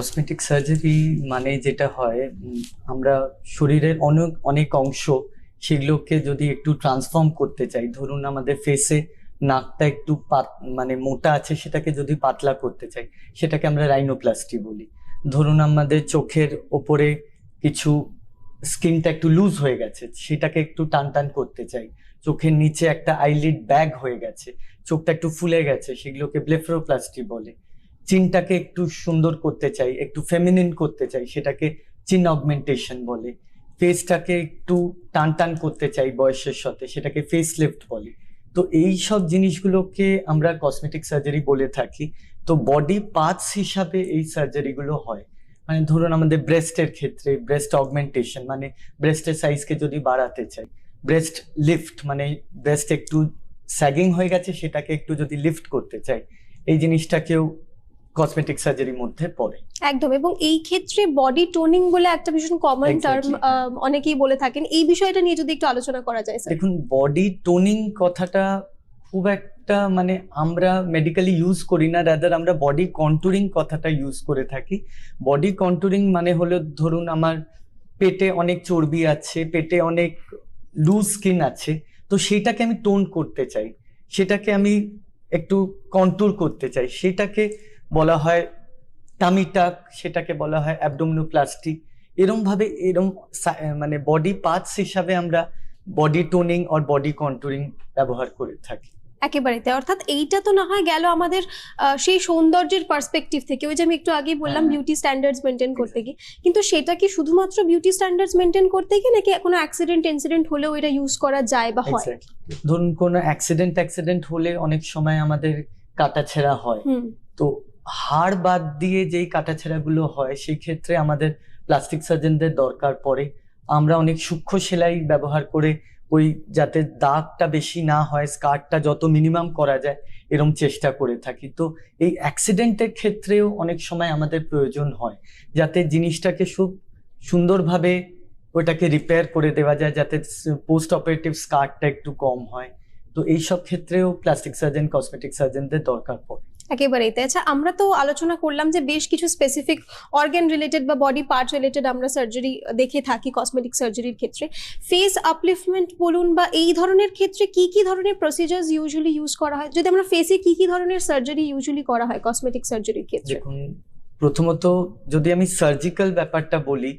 Cosmetic surgery মানে যেটা হয় আমরা শরীরের অনেক অনেক অংশ সেগুলোকে যদি একটু ট্রান্সফর্ম করতে চাই, ধরুন আমাদের ফেসে নাকটা একটু মানে মোটা আছে সেটাকে যদি পাতলা করতে চাই, সেটাকে আমরা রাইনোপ্লাস্টি বলি। ধরুন আমাদের চোখের ওপরে কিছু স্কিনটা একটু লুজ হয়ে গেছে, সেটাকে একটু টান টান করতে চাই। চোখের নিচে একটা আইলিড ব্যাগ হয়ে গেছে, চোখটা একটু ফুলে গেছে, সেগুলোকে ব্লেফারোপ্লাস্টি বলে। চিনটাকে একটু সুন্দর করতে চাই, একটু ফেমিনিন করতে চাই, সেটাকে চিন অগমেন্টেশন বলে। ফেসটাকে একটু টান টান করতে চাই বয়সের সাথে, সেটাকে ফেস লিফট বলে। তো এই সব জিনিসগুলোকে আমরা কসমেটিক সার্জারি বলে থাকি। তো বডি পার্টস হিসাবে এই সার্জারিগুলো হয়। মানে ধরুন আমাদের ব্রেস্টের ক্ষেত্রে ব্রেস্ট অগমেন্টেশন মানে ব্রেস্টের সাইজকে যদি বাড়াতে চাই ব্রেস্ট লিফট মানে ব্রেস্ট একটু স্যাগিং হয়ে গেছে, সেটাকে একটু যদি লিফট করতে চাই, এই জিনিসটাকেও কসমেটিক সার্জারির মধ্যে পড়ে। একদম এবং এই ক্ষেত্রে বডি টোনিং বলে একটা ভীষণ কমন টার্ম অনেকেই বলে থাকেন। এই বিষয়টা নিয়ে যদি একটু আলোচনা করা যায় স্যার দেখুন বডি টোনিং কথাটা খুব একটা মানে আমরা মেডিকেলি ইউজ করি না রাদার আমরা বডি কন্টুরিং কথাটা ইউজ করে থাকি। বডি কন্টুরিং মানে হলো ধরুন আমার পেটে অনেক চর্বি আছে পেটে অনেক লুজ স্কিন আছে তো সেটাকে আমি টোন করতে চাই। সেটাকে আমি একটু কন্ট্রোল করতে চাই। সেটাকে বলা হয় টামিটাক সেটাকে বলা হয় অ্যাবডোমিনোপ্লাস্টি এরম ভাবে এরম মানে বডি পার্টস হিসাবে আমরা বডি টোনিং আর বডি কন্টুরিং ব্যবহার করে থাকি। একেবারেতে অর্থাৎ এইটা তো না হয় গেল আমাদের সেই সৌন্দর্যের পার্সপেক্টিভ থেকে। ওই যে আমি একটু আগেই বললাম। বিউটি স্ট্যান্ডার্ডস মেনটেন করতে গিয়ে। কিন্তু সেটা কি শুধুমাত্র বিউটি স্ট্যান্ডার্ডস মেনটেন করতে গিয়ে নাকি কোনো অ্যাক্সিডেন্ট ইনসিডেন্ট হলেও এটা ইউজ করা যায় বা হয়? ধরুন কোনো অ্যাক্সিডেন্ট অ্যাক্সিডেন্ট হলে অনেক সময় আমাদের কাটাছেঁড়া হয়। তো হাড় বাদ দিয়ে যেই কাটাছেঁড়াগুলো হয়, সেই ক্ষেত্রে আমাদের প্লাস্টিক সার্জনদের দরকার পড়ে। আমরা অনেক সূক্ষ্ম সেলাই ব্যবহার করে ওই যাতে দাগটা বেশি না হয়, স্কার্টটা যত মিনিমাম করা যায়, এরম চেষ্টা করে থাকি। তো এই অ্যাক্সিডেন্টের ক্ষেত্রেও অনেক সময় আমাদের প্রয়োজন হয়, যাতে জিনিসটাকে খুব সুন্দরভাবে ওটাকে রিপেয়ার করে দেওয়া যায়, যাতে পোস্ট অপারেটিভ স্কার্টটা একটু কম হয়। তো এই সব ক্ষেত্রেও প্লাস্টিক সার্জন কসমেটিক সার্জনদের দরকার পড়ে। একেবারেই। তাই আচ্ছা আমরা তো আলোচনা করলাম যে বেশ কিছু স্পেসিফিক অর্গান রিলেটেড বা বডি পার্ট রিলেটেড আমরা সার্জারি দেখে থাকি কসমেটিক সার্জারির ক্ষেত্রে। ফেস আপলিফমেন্ট বলুন বা এই ধরনের ক্ষেত্রে কি কি ধরনের প্রসিজার্স ইউজুয়ালি ইউজ করা হয়? যদি আমরা ফেসে কি কি ধরনের সার্জারি ইউজুয়ালি করা হয় কসমেটিক সার্জারির ক্ষেত্রে? প্রথমত যদি আমি সার্জিক্যাল ব্যাপারটা বলি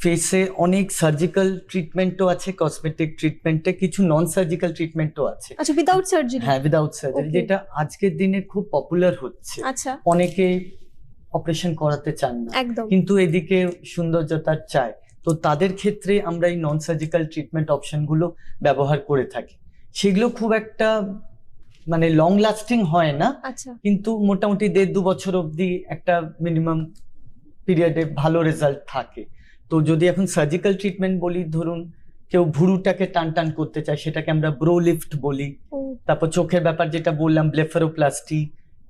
ফেসে অনেক সার্জিক্যাল ট্রিটমেন্টও আছে কসমেটিক ট্রিটমেন্টে কিছু নন সার্জিক্যাল ট্রিটমেন্টও আছে। আচ্ছা উইদাউট সার্জারি হ্যাঁ উইদাউট সার্জারি যেটা আজকের দিনে খুব পপুলার হচ্ছে। আচ্ছা। অনেকে অপারেশন করাতে চান না। কিন্তু এদিকে সৌন্দর্যতা চায়। তো তাদের ক্ষেত্রে আমরা এই নন সার্জিক্যাল ট্রিটমেন্ট অপশনগুলো ব্যবহার করে থাকি। সেগুলো খুব একটা মানে লং লাস্টিং হয় না। আচ্ছা। কিন্তু মোটামুটি দেড় দু বছর অবধি একটা মিনিমাম পিরিয়ডে ভালো রেজাল্ট থাকে। তো যদি এখন সার্জিক্যাল ট্রিটমেন্ট বলি ধরুন কেউ ভুরুটাকে টান টান করতে চায় সেটাকে আমরা ব্রো লিফট বলি। তারপর চোখের ব্যাপার যেটা বললাম ব্লেফারোপ্লাস্টি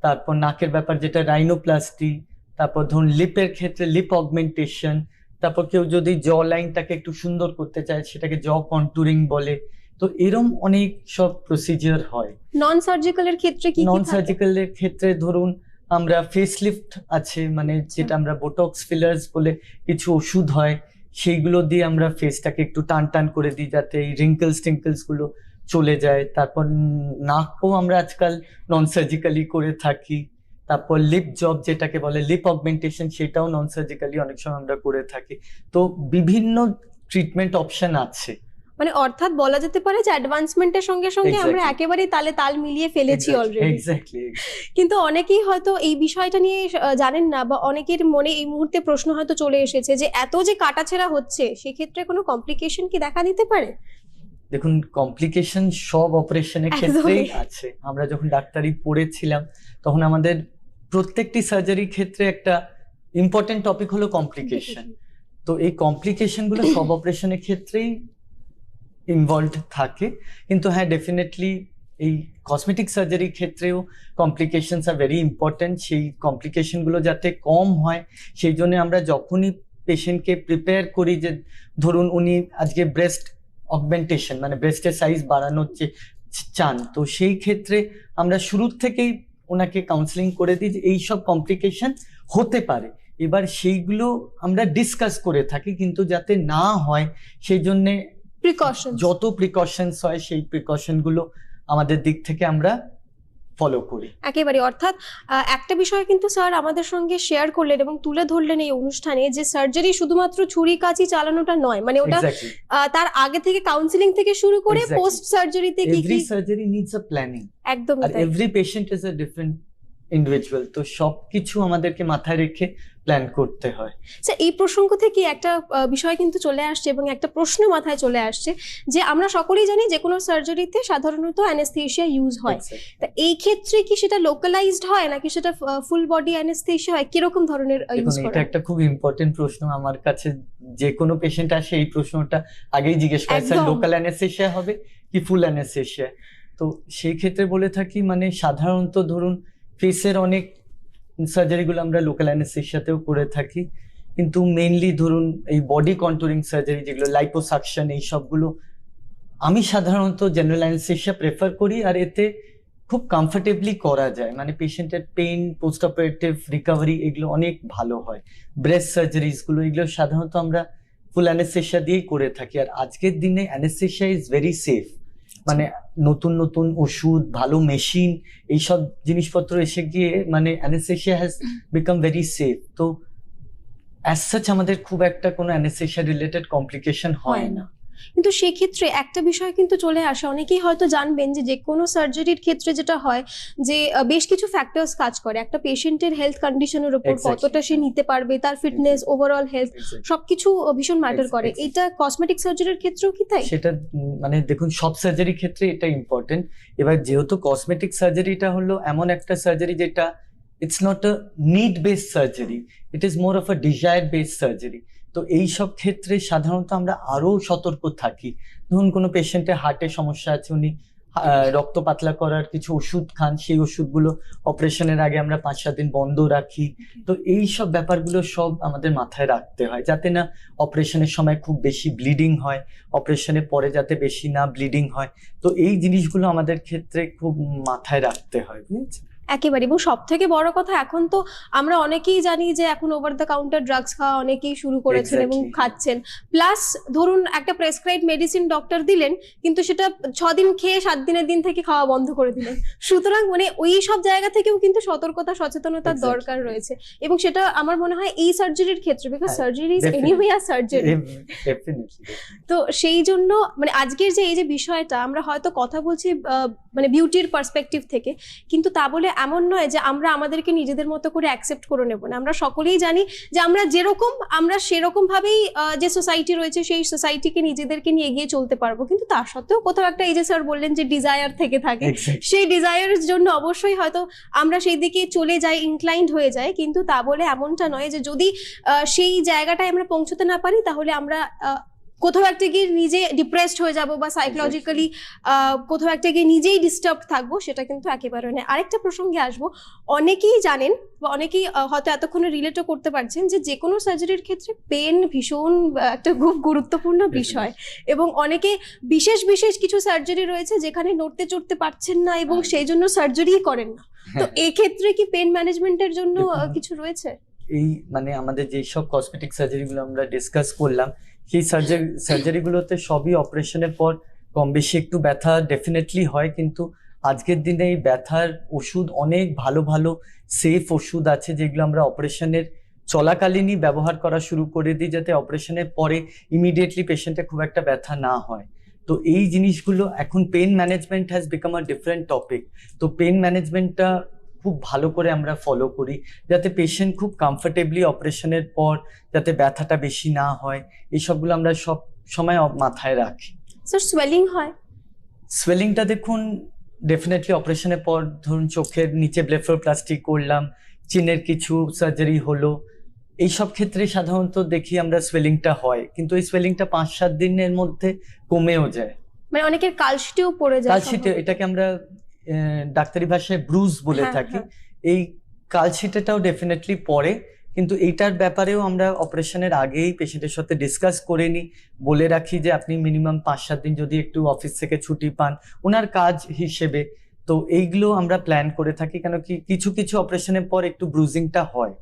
তারপর নাকের ব্যাপার যেটা রাইনোপ্লাস্টি তারপর ধরুন লিপের ক্ষেত্রে লিপ অগমেন্টেশন তারপর কেউ যদি জ লাইনটাকে একটু সুন্দর করতে চায় সেটাকে জ কন্টুরিং বলে। তো এরম অনেক সব প্রসিজিওর হয়। নন সার্জিক্যালের ক্ষেত্রে কি নন? সার্জিক্যালের ক্ষেত্রে ধরুন আমরা ফেস লিফট আছে মানে যেটা আমরা বোটক্স ফিলার্স বলে কিছু ওষুধ হয় সেইগুলো দিয়ে আমরা ফেসটাকে একটু টান টান করে দিই যাতে এই রিঙ্কলস টিঙ্কলসগুলো চলে যায়। তারপর নাকও আমরা আজকাল নন সার্জিক্যালি করে থাকি। তারপর লিপ জব যেটাকে বলে লিপ অগমেন্টেশন সেটাও নন সার্জিক্যালি অনেক সময় আমরা করে থাকি। তো বিভিন্ন ট্রিটমেন্ট অপশন আছে। মানে অর্থাৎ বলা যেতে পারে যে অ্যাডভান্সমেন্টের সঙ্গে সঙ্গে আমরা. একেবারেই তালে তাল মিলিয়ে ফেলেছি অলরেডি এক্স্যাক্টলি কিন্তু অনেকেই হয়তো এই বিষয়টা নিয়ে জানেন না বা অনেকের মনে এই মুহূর্তে প্রশ্ন হয়তো চলে এসেছে যে এত যে কাটাছেঁড়া হচ্ছে সেক্ষেত্রে কোনো কমপ্লিকেশন কি দেখা দিতে পারে? দেখুন কমপ্লিকেশন সব অপারেশনের। ক্ষেত্রেই আছে। আমরা যখন ডাক্তারি পড়েছিলাম তখন আমাদের প্রত্যেকটি সার্জারির ক্ষেত্রে একটা ইম্পর্টেন্ট টপিক হলো কমপ্লিকেশন তো এই কমপ্লিকেশনগুলো সব অপারেশনের ক্ষেত্রেই ইনভলভ থাকে। কিন্তু হ্যাঁ ডেফিনেটলি এই কসমেটিক সার্জারির ক্ষেত্রেও কমপ্লিকেশনস আর ভেরি ইম্পর্ট্যান্ট সেই কমপ্লিকেশনগুলো যাতে কম হয়, সেই জন্য আমরা যখনই পেশেন্টকে প্রিপেয়ার করি যে, ধরুন উনি আজকে ব্রেস্ট অগমেন্টেশন মানে ব্রেস্টের সাইজ বাড়ানোর যে চান, তো সেই ক্ষেত্রে আমরা শুরুর থেকেই ওনাকে কাউন্সেলিং করে দিই যে এইসব কমপ্লিকেশন হতে পারে। এবার সেইগুলো আমরা ডিসকাস করে থাকি, কিন্তু যাতে না হয়, সেই জন্যে প্রিকশন যত প্রিকশনস হয় সেই প্রিকশনগুলো আমাদের দিক থেকে আমরা ফলো করি। একেবারে অর্থাৎ একটা বিষয় কিন্তু স্যার আমাদের সঙ্গে শেয়ার করলেন এবং তুলে ধরলেন এই অনুষ্ঠানে যে সার্জারি শুধুমাত্র ছুরি কাঁচি চালানোটা নয় মানে ওটা তার আগে থেকে কাউন্সিলিং থেকে শুরু করে পোস্ট সার্জারিতে কি কি সার্জারি নিডস আ প্ল্যানিং একদম every patient is a different individual তো সবকিছু আমাদেরকে মাথায় রেখে প্ল্যান করতে হয়। স্যার এই প্রসঙ্গ থেকে একটা বিষয় কিন্তু চলে আসছে এবং একটা প্রশ্ন মাথায় চলে আসছে যে আমরা সকলেই জানি যে কোনো সার্জারিতে সাধারণত অ্যানেস্থেশিয়া ইউজ হয়। তা এই ক্ষেত্রে কি সেটা লোকালাইজড হয় নাকি সেটা ফুল বডি অ্যানেস্থেশিয়া হয়? কীরকম ধরনের ইউজ করা এটা একটা খুব ইম্পর্টেন্ট প্রশ্ন। আমার কাছে যে কোনো পেশেন্ট আসে এই প্রশ্নটা আগেই জিজ্ঞেস করে স্যার। লোকাল অ্যানেসেশিয়া হবে কি ফুল অ্যানেসেশিয়া তো সেই ক্ষেত্রে বলে থাকি মানে সাধারণত ধরুন ফেসের অনেক সার্জারিগুলো আমরা লোকাল অ্যানেসেশিয়াতেও করে থাকি। কিন্তু মেইনলি ধরুন এই বডি কন্ট্রোলিং সার্জারি যেগুলো লাইপোসাকশন এই সবগুলো, আমি সাধারণত জেনারেল অ্যানেসেশিয়া প্রেফার করি আর এতে খুব কমফোর্টেবলি করা যায়। মানে পেশেন্টের পেইন পোস্ট অপারেটিভ রিকভারি এগুলো অনেক ভালো হয়। ব্রেস্ট সার্জারিজগুলো এগুলো সাধারণত আমরা ফুল অ্যানেসেশিয়া দিয়েই করে থাকি। আর আজকের দিনে অ্যানেসেশিয়া ইজ ভেরি সেফ মানে নতুন নতুন ওষুধ, ভালো মেশিন এইসব জিনিসপত্র এসে গিয়ে মানে anaesthesia has become very safe তো অ্যাজ সাচ আমাদের খুব একটা কোনো অ্যানেসেশিয়া রিলেটেড কমপ্লিকেশন হয় না। কিন্তু সেক্ষেত্রে একটা বিষয় কিন্তু চলে আসে। অনেকেই হয়তো জানবেন যে যে কোনো সার্জারির ক্ষেত্রে যেটা হয় যে বেশ কিছু ফ্যাক্টরস কাজ করে। একটা পেশেন্টের হেলথ কন্ডিশনের উপর কতটা সে নিতে পারবে তার ফিটনেস ওভারঅল হেলথ সবকিছু ভীষণ ম্যাটার করে। এটা কসমেটিক সার্জারির ক্ষেত্রেও কি তাই? সেটা মানে দেখুন সব সার্জারির ক্ষেত্রে এটা ইম্পর্টেন্ট এবার যেহেতু কসমেটিক সার্জারিটা হলো এমন একটা সার্জারি যেটা it's not a need based surgery it is more of a desire based surgery তো এই সব ক্ষেত্রে সাধারণত আমরা আরও সতর্ক থাকি। ধরুন কোনো পেশেন্টের হার্টের সমস্যা আছে, উনি রক্ত পাতলা করার কিছু ওষুধ খান, সেই ওষুধগুলো অপারেশনের আগে আমরা পাঁচ সাত দিন বন্ধ রাখি। তো এই সব ব্যাপারগুলো সব আমাদের মাথায় রাখতে হয়, যাতে না অপারেশনের সময় খুব বেশি ব্লিডিং হয় অপারেশনের পরে যাতে বেশি না ব্লিডিং হয়। তো এই জিনিসগুলো আমাদের ক্ষেত্রে খুব মাথায় রাখতে হয়, বুঝেছেন? একেবারে। এবং সব থেকে বড় কথা এখন তো আমরা অনেকেই জানি যে এখন ওভার দ্য কাউন্টার ড্রাগস খাওয়া অনেকেই শুরু করেছেন এবং খাচ্ছেন। প্লাস ধরুন একটা প্রেসক্রাইব মেডিসিন ডক্টর দিলেন কিন্তু সেটা ছ দিন খেয়ে সাত দিনের দিন থেকে খাওয়া বন্ধ করে দিলেন। সুতরাং মানে ওই সব জায়গা থেকেও কিন্তু সতর্কতা সচেতনতার দরকার রয়েছে। এবং সেটা আমার মনে হয় এই সার্জারির ক্ষেত্রে because surgery is. Anyway a surgery তো সেই জন্য মানে আজকের যে এই যে বিষয়টা আমরা হয়তো কথা বলছি মানে বিউটির পার্সপেক্টিভ থেকে কিন্তু তা বলে এমন নয় যে আমরা আমাদেরকে নিজেদের মতো করে অ্যাকসেপ্ট করে নেব না। আমরা সকলেই জানি যে আমরা যেরকম আমরা সেরকমভাবেই যে সোসাইটি রয়েছে সেই সোসাইটিকে নিজেদেরকে নিয়ে এগিয়ে চলতে পারব। কিন্তু তা সত্ত্বেও কোথাও একটা এই যে স্যার বললেন যে ডিজায়ার থেকে থাকে সেই ডিজায়ারের জন্য অবশ্যই হয়তো আমরা সেই দিকে চলে যাই ইনক্লাইন্ড হয়ে যায় কিন্তু তা বলে এমনটা নয় যে যদি সেই জায়গাটায় আমরা পৌঁছতে না পারি তাহলে আমরা কোথাও একটা গিয়ে নিজে ডিপ্রেসড হয়ে যাব বা সাইকোলজিক্যালি কোথাও একটা গিয়ে নিজেই ডিস্টার্ব থাকব সেটা কিন্তু একেবারে নয়। আরেকটা প্রসঙ্গে আসব। অনেকেই জানেন বা অনেকেই হয়তো এতক্ষণে রিলেটও করতে পারছেন যে যে কোনো সার্জারির ক্ষেত্রে পেন ভীষণ একটা খুব গুরুত্বপূর্ণ বিষয়। এবং অনেকে বিশেষ বিশেষ কিছু সার্জারি রয়েছে যেখানে নড়তে চড়তে পারছেন না এবং হ্যাঁ। সেই জন্য সার্জারিই করেন না। তো এক্ষেত্রে কি পেন ম্যানেজমেন্টের জন্য কিছু রয়েছে? এই মানে আমাদের যে সব কসমেটিক সার্জারিগুলো আমরা ডিসকাস করলাম সেই সার্জারি সার্জারিগুলোতে সবই অপারেশনের পর কম বেশি একটু ব্যথা ডেফিনেটলি হয়, কিন্তু আজকের দিনে এই ব্যথার ওষুধ অনেক ভালো ভালো সেফ ওষুধ আছে, যেগুলো আমরা অপারেশনের চলাকালীনই ব্যবহার করা শুরু করে দিই, যাতে অপারেশনের পরে ইমিডিয়েটলি পেশেন্টের খুব একটা ব্যথা না হয়। তো এই জিনিসগুলো এখন pain management has become a different topic তো পেন ম্যানেজমেন্টটা খুব ভালো করে আমরা ফলো করি যাতে পেশেন্ট খুব কমফোর্টেবলি অপারেশনের পর যাতে ব্যথাটা বেশি না হয় এই সবগুলো আমরা সব সময় মাথায় রাখি। স্যার সোয়েলিং হয়? সোয়েলিংটা দেখুন ডেফিনেটলি অপারেশনের পর ধরুন চোখের নিচে ব্লেফোপ্লাস্টি করলাম চিনের কিছু সার্জারি হলো এই সব ক্ষেত্রে সাধারণত দেখি আমরা সোয়েলিংটা হয় কিন্তু এই সোয়েলিংটা পাঁচ সাত দিনের মধ্যে কমেও যায়। মানে অনেকের কালশিটেও পড়ে যায় কালশিটে এটাকে আমরা ডাক্তারি ভাষায় ব্রুজ বলে হ্যাঁ, থাকি। হ্যাঁ। এই কালশিটেটাও ডেফিনেটলি পড়ে কিন্তু এইটার ব্যাপারেও আমরা অপারেশনের আগেই পেশেন্টের সাথে ডিসকাস করে নিই। বলে রাখি যে আপনি মিনিমাম পাঁচ সাত দিন যদি একটু অফিস থেকে ছুটি পান ওনার কাজ হিসেবে। তো এইগুলো আমরা প্ল্যান করে থাকি কেন কি কিছু কিছু অপারেশনের পর একটু ব্রুজিংটা হয়।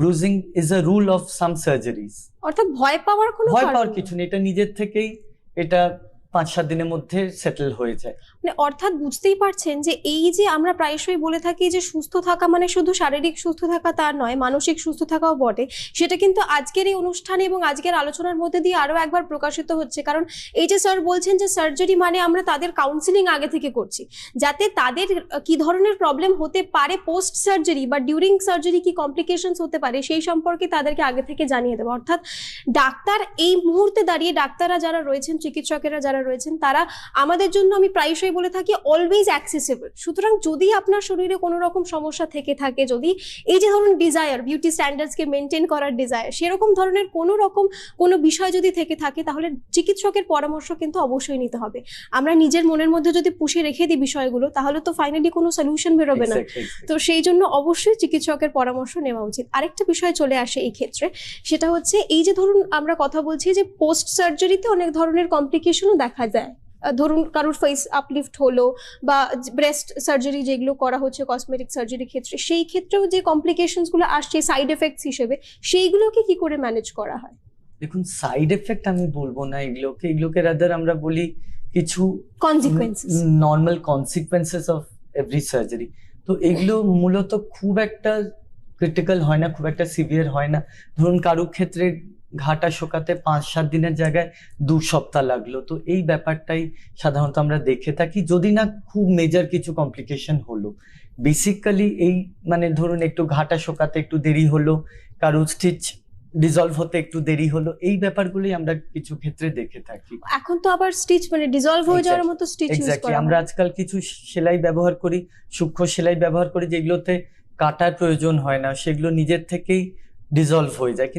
Bruising is a rule of some surgeries অর্থাৎ ভয় পাওয়ার কোনো ভয় পাওয়ার কিছু নেই এটা নিজের থেকেই এটা পাঁচ সাত দিনের মধ্যে সেটেল হয়ে যায়। মানে অর্থাৎ বুঝতেই পারছেন যে এই যে আমরা প্রায়শই বলে থাকি যে সুস্থ থাকা মানে শুধু শারীরিক সুস্থ থাকা তার নয়, মানসিক সুস্থ থাকাও বটে। সেটা কিন্তু আজকের এই অনুষ্ঠানে এবং আজকের আলোচনার মধ্যে দিয়ে আরও একবার প্রকাশিত হচ্ছে। কারণ এই যে স্যার বলছেন যে সার্জারি মানে আমরা তাদের কাউন্সিলিং আগে থেকে করছি। যাতে তাদের কি ধরনের প্রবলেম হতে পারে পোস্ট সার্জারি বা ডিউরিং সার্জারি কি কমপ্লিকেশনস হতে পারে সেই সম্পর্কে তাদেরকে আগে থেকে জানিয়ে দেবো। অর্থাৎ ডাক্তার এই মুহূর্তে দাঁড়িয়ে ডাক্তাররা যারা রয়েছেন, চিকিৎসকেরা যারা রয়েছেন তারা আমাদের জন্য আমি প্রায়শই বলে থাকি অলওয়েজ অ্যাক্সেসিবল সুতরাং যদি আপনার শরীরে কোনো রকম সমস্যা থেকে থাকে যদি এই যে ধরুন ডিজায়ার বিউটি স্ট্যান্ডার্ডসকে মেনটেন করার ডিজায়ার সেরকম ধরনের কোনো রকম কোনো বিষয় যদি থেকে থাকে তাহলে চিকিৎসকের পরামর্শ কিন্তু অবশ্যই নিতে হবে। আমরা নিজের মনের মধ্যে যদি পুষে রেখে দিই বিষয়গুলো তাহলে তো ফাইনালি কোনো সলিউশন বেরোবে না. তো সেই জন্য অবশ্যই চিকিৎসকের পরামর্শ নেওয়া উচিত। আরেকটা বিষয় চলে আসে এই ক্ষেত্রে সেটা হচ্ছে এই যে ধরুন আমরা কথা বলছি যে পোস্ট সার্জারিতে অনেক ধরনের কমপ্লিকেশনও দেখা যায়। ধরুন কারোর ফেস আপলিফট হলো বা ব্রেস্ট সার্জারি যেগুলো করা হচ্ছে কসমেটিক সার্জারির ক্ষেত্রে সেই ক্ষেত্রেও যে কমপ্লিকেশনসগুলো আসছে সাইড এফেক্টস হিসেবে সেইগুলোকে কি করে ম্যানেজ করা হয়? দেখুন সাইড এফেক্ট আমি বলব না এগুলোকে। এগুলোকে রাদার আমরা বলি কিছু consequences normal consequences of every surgery তো এগুলো মূলত খুব একটা ক্রিটিক্যাল হয় না খুব একটা সিভিয়ার হয় না। ধরুন কারুর ক্ষেত্রে ঘাটা শোকাতে পাঁচ সাত দিনের জায়গায় দু সপ্তাহ লাগল। তো এই ব্যাপারটাই সাধারণত আমরা দেখে থাকি। যদি না খুব মেজর কিছু কমপ্লিকেশন হলো। বেসিক্যালি এই মানে ধরুন একটু ঘাটা শোকাতে একটু দেরি হলো কারুর স্টিচ ডিজলভ হতে একটু দেরি হলো এই ব্যাপারগুলোই আমরা কিছু ক্ষেত্রে দেখে থাকি। এখন তো আবার স্টিচ মানে ডিজলভ হয়ে যাওয়ার মতো স্টিচ ইউজ করা আমরা আজকাল কিছু সেলাই ব্যবহার করি সূক্ষ্ম সেলাই ব্যবহার করি যেগুলোতে কাটার প্রয়োজন হয় না সেগুলো নিজের থেকেই ডিজলভ হয়ে যায়।